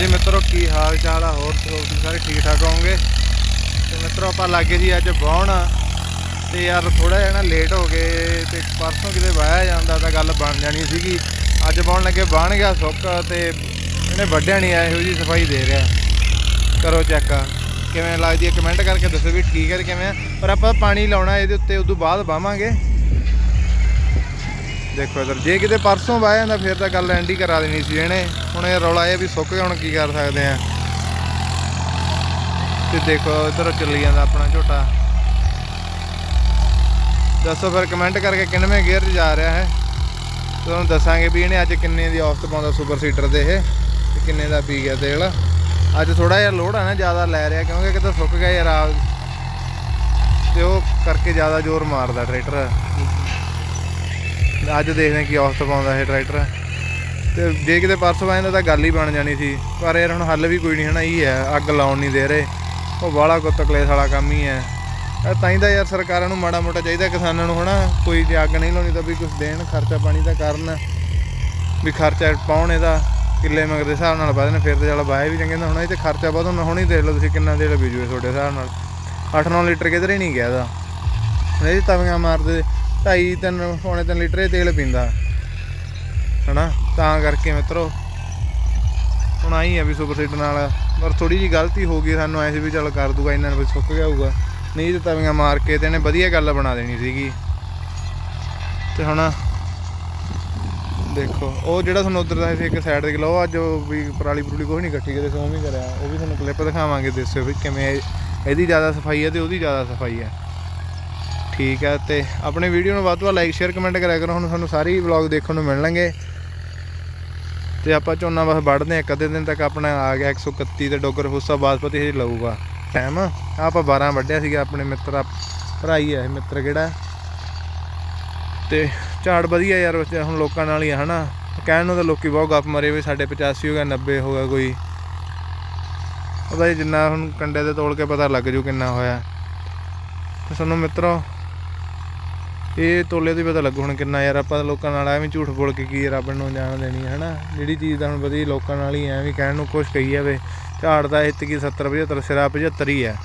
ਹਾਂਜੀ ਮਿੱਤਰੋ, ਕੀ ਹਾਲ ਚਾਲ ਆ? ਹੋਰ ਤੁਸੀਂ ਸਾਰੇ ਠੀਕ ਠਾਕ ਹੋਵੋਗੇ? ਤੇ ਮਿੱਤਰੋ, ਆਪਾਂ ਲੱਗੇ ਜੀ ਅੱਜ ਬਾਉਣ ਤੇ ਯਾਰ ਥੋੜਾ ਜਿਹਾ ਨਾ ਲੇਟ ਹੋ ਗਏ ਤੇ ਪਰਸੋਂ ਕਿਤੇ ਵਾਇਆ ਜਾਂਦਾ ਤਾਂ ਗੱਲ ਬਣ ਜਾਣੀ ਸੀਗੀ। ਅੱਜ ਬਾਉਣ ਲੱਗੇ ਬਣ ਗਿਆ ਸੁੱਕ ਤੇ ਇਹਨੇ ਵੱਢਿਆ ਨਹੀਂ ਆ, ਇਹੋ ਜੀ ਸਫ਼ਾਈ ਦੇ ਰਿਹਾ। ਕਰੋ ਚੈੱਕ ਕਿਵੇਂ ਲੱਗਦੀ ਹੈ ਕਮੈਂਟ ਕਰਕੇ ਦੱਸੋ ਵੀ ਠੀਕ ਹੈ ਤੇ ਕਿਵੇਂ ਆ? ਪਰ ਆਪਾਂ ਪਾਣੀ ਲਾਉਣਾ, ਇਹਦੇ ਉੱਤੇ ਉਦੋਂ ਬਾਅਦ ਬਾਵਾਂਗੇ ਦੇਖੋ ਇਧਰ। ਜੇ ਕਿਤੇ ਪਰਸੋਂ ਵਾਹ ਜਾਂਦਾ, ਫਿਰ ਤਾਂ ਗੱਲ ਐਂਡੀ ਕਰਾ ਦੇਣੀ ਸੀ ਇਹਨੇ। ਹੁਣ ਇਹ ਰੌਲਾ ਇਹ ਵੀ ਸੁੱਕ ਗਿਆ, ਹੁਣ ਕੀ ਕਰ ਸਕਦੇ ਆ। ਤੇ ਦੇਖੋ ਇਧਰ ਚੱਲੀ ਜਾਂਦਾ ਆਪਣਾ ਝੋਟਾ। ਦੱਸੋ ਫਿਰ ਕਮੈਂਟ ਕਰਕੇ ਕਿੰਨਵੇਂ ਗੇਅਰ 'ਚ ਜਾ ਰਿਹਾ ਹੈ ਤੁਹਾਨੂੰ ਦੱਸਾਂਗੇ ਵੀ ਇਹਨੇ ਅੱਜ ਕਿੰਨੇ ਦੀ ਔਸਤ ਪਾਉਂਦਾ ਸੁਪਰ ਸੀਟਰ ਦੇ ਇਹ, ਤੇ ਕਿੰਨੇ ਦਾ ਪੀ ਗਿਆ ਤੇਲ। ਅੱਜ ਥੋੜਾ ਜਿਹਾ ਲੋਡ ਆ ਨਾ, ਜ਼ਿਆਦਾ ਲੈ ਰਿਹਾ, ਕਿਉਂਕਿ ਕਿਤੇ ਸੁੱਕ ਗਿਆ ਯਾਰ ਆ ਤੇ ਉਹ ਕਰਕੇ ਜ਼ਿਆਦਾ ਜ਼ੋਰ ਮਾਰਦਾ ਟਰੈਕਟਰ ਅੱਜ ਦੇਖਦੇ ਹਾਂ ਕੀ ਔਸਤ ਪਾਉਂਦਾ ਇਹ ਟਰੈਕਟਰ ਤੇ ਜੇ ਕਿਤੇ ਪਰਸੋਂ ਆਇਆ ਤਾਂ ਗੱਲ ਹੀ ਬਣ ਜਾਣੀ ਸੀ। ਪਰ ਯਾਰ ਹੁਣ ਹੱਲ ਵੀ ਕੋਈ ਨਹੀਂ ਹਨਾ, ਇਹ ਹੈ, ਅੱਗ ਲਾਉਣ ਨਹੀਂ ਦੇ ਰਹੇ। ਉਹ ਬਾਲਾ ਕੋ ਤਕਲੇਸ ਵਾਲਾ ਕੰਮ ਹੀ ਹੈ। ਇਹ ਤਾਂ ਹੀ ਤਾਂ ਯਾਰ ਸਰਕਾਰਾਂ ਨੂੰ ਮਾੜਾ ਮੋਟਾ ਚਾਹੀਦਾ ਕਿਸਾਨਾਂ ਨੂੰ ਹਨਾ, ਕੋਈ ਜੇ ਅੱਗ ਨਹੀਂ ਲਾਉਣੀ ਤਾਂ ਵੀ ਕੁਝ ਦੇਣ, ਖਰਚਾ ਪਾਣੀ ਦਾ ਕਰਨ। ਵੀ ਖਰਚਾ ਪਾਉਣ ਇਹਦਾ, ਕਿੱਲੇ ਮਗਰ ਦੇ ਹਿਸਾਬ ਨਾਲ ਵਧਣ, ਫਿਰ ਤੇ ਚੱਲ ਵਾਏ ਵੀ ਚੰਗੇ ਨਾ। ਹੁਣ ਇਹ ਤੇ ਖਰਚਾ ਬਹੁਤ ਹੁਣ ਹੀ ਦੇਖ ਲਓ ਤੁਸੀਂ ਕਿੰਨਾ ਦੇੜ ਬੀਜੂਏ ਤੁਹਾਡੇ ਹਿਸਾਬ ਨਾਲ। 8-9 ਲੀਟਰ ਕਿਧਰੇ ਨਹੀਂ ਗਿਆ ਇਹਦਾ। ਹੁਣ ਤਵੀਆਂ ਮਾਰਦੇ 2.5 3 ਪੌਣੇ 3 ਲੀਟਰ ਇਹ ਤੇਲ ਪੀਂਦਾ। ਹਨਾ? ਤਾਂ ਕਰਕੇ ਮਿੱਤਰੋ, ਹੁਣ ਆਈ ਆ ਵੀ ਸੁਪਰ ਸੀਡਰ ਨਾਲ। ਪਰ ਥੋੜੀ ਜੀ ਗਲਤੀ ਹੋ ਗਈ ਸਾਨੂੰ, ਐ ਸੀ ਵੀ ਚੱਲ ਕਰ ਦੂਗਾ, ਇਹਨਾਂ ਨੂੰ ਵੀ ਸੁੱਕ ਗਿਆ ਹੋਊਗਾ। ਨਹੀਂ ਤਾਂ ਤਵੀਆਂ ਮਾਰ ਕੇ ਤੇ ਇਹਨੇ ਵਧੀਆ ਗੱਲ ਬਣਾ ਦੇਣੀ ਸੀਗੀ। ਤੇ ਹੁਣ ਦੇਖੋ, ਉਹ ਜਿਹੜਾ ਤੁਹਾਨੂੰ ਉਧਰ ਦਾ ਸੀ ਇੱਕ ਸਾਈਡ ਤੇ ਲਓ, ਅੱਜ ਉਹ ਵੀ ਪਰਾਲੀ ਪਰੂਲੀ ਕੋਈ ਨਹੀਂ ਇਕੱਠੀ ਕਿਤੇ ਸੋਂ ਵੀ ਕਰਿਆ। ਉਹ ਵੀ ਤੁਹਾਨੂੰ ਕਲਿੱਪ ਦਿਖਾਵਾਂਗੇ ਦੱਸਿਓ ਵੀ ਕਿਵੇਂ ਇਹ- ਇਹਦੀ ਜ਼ਿਆਦਾ ਸਫ਼ਾਈ ਹੈ ਤੇ ਉਹਦੀ ਜ਼ਿਆਦਾ ਸਫ਼ਾਈ ਹੈ ਠੀਕ ਹੈ ਤੇ ਆਪਣੇ ਵੀਡੀਓ ਨੂੰ ਵੱਧ ਤੋਂ ਵੱਧ ਲਾਈਕ ਸ਼ੇਅਰ ਕਮੈਂਟ ਕਰਿਆ ਕਰੋ। ਹੁਣ ਤੁਹਾਨੂੰ ਸਾਰੇ ਵਲੌਗ ਦੇਖਣ ਨੂੰ ਮਿਲਣਗੇ। ਤੇ ਆਪਾਂ ਝੋਨਾ ਬਸ ਵੱਢਦੇ ਹਾਂ, ਇੱਕ ਅੱਧੇ ਦਿਨ ਤੱਕ ਆਪਣਾ ਆ ਗਿਆ 131 ਤੇ ਡੋਗਰ ਫੁੱਸਾ ਬਾਸਪਤੀ ਇਹ ਲਊਗਾ। ਟਾਈਮ ਆਪਾਂ 12 ਵੱਢਿਆ ਸੀਗਾ, ਆਪਣੇ ਮਿੱਤਰ ਆ- ਭਰਾ ਹੀ ਆ ਇਹ ਮਿੱਤਰ ਕਿਹੜਾ? ਤੇ ਝਾੜ ਵਧੀਆ ਯਾਰ, ਵੈਸੇ ਹੁਣ ਲੋਕਾਂ ਨਾਲ ਹੀ ਆ, ਹਨਾ? ਕਹਿਣ ਨੂੰ ਤਾਂ ਲੋਕੀ ਬਹੁਤ ਗੱਪ ਮਾਰੇ ਵੀ ਸਾਡੇ 85 ਹੋ ਗਿਆ 90 ਹੋ ਗਿਆ ਕੋਈ। ਉਹਦਾ ਹੀ ਜਿੰਨਾ ਹੁਣ ਕੰਡੇ ਤੇ ਤੋੜ ਕੇ ਪਤਾ ਲੱਗ ਜੂ ਕਿੰਨਾ ਹੋਇਆ। ਤੇ ਸਾਨੂੰ ਮਿੱਤਰੋ ਇਹ ਤੋਲੇ ਦੀ ਪਤਾ ਲੱਗੂ ਹੁਣ ਕਿੰਨਾ ਯਾਰ, ਆਪਾਂ ਤਾਂ ਲੋਕਾਂ ਨਾਲ ਐਵੇਂ ਝੂਠ ਬੋਲ ਕੇ ਕੀ ਰੱਬ ਨੂੰ ਜਾਣ ਦੇਣੀ ਹੈ, ਹਨਾ? ਜਿਹੜੀ ਚੀਜ਼ ਦਾ ਹੁਣ ਵਧੀਆ ਲੋਕਾਂ ਨਾਲ ਹੀ ਐਵੇਂ ਕਹਿਣ ਨੂੰ ਕੁਝ ਕਹੀ ਜਾਵੇ, ਝਾੜ ਦਾ ਹਿੱਤ ਕੀ 70 75 ਸਿਰਾ 75 ਹੀ ਹੈ।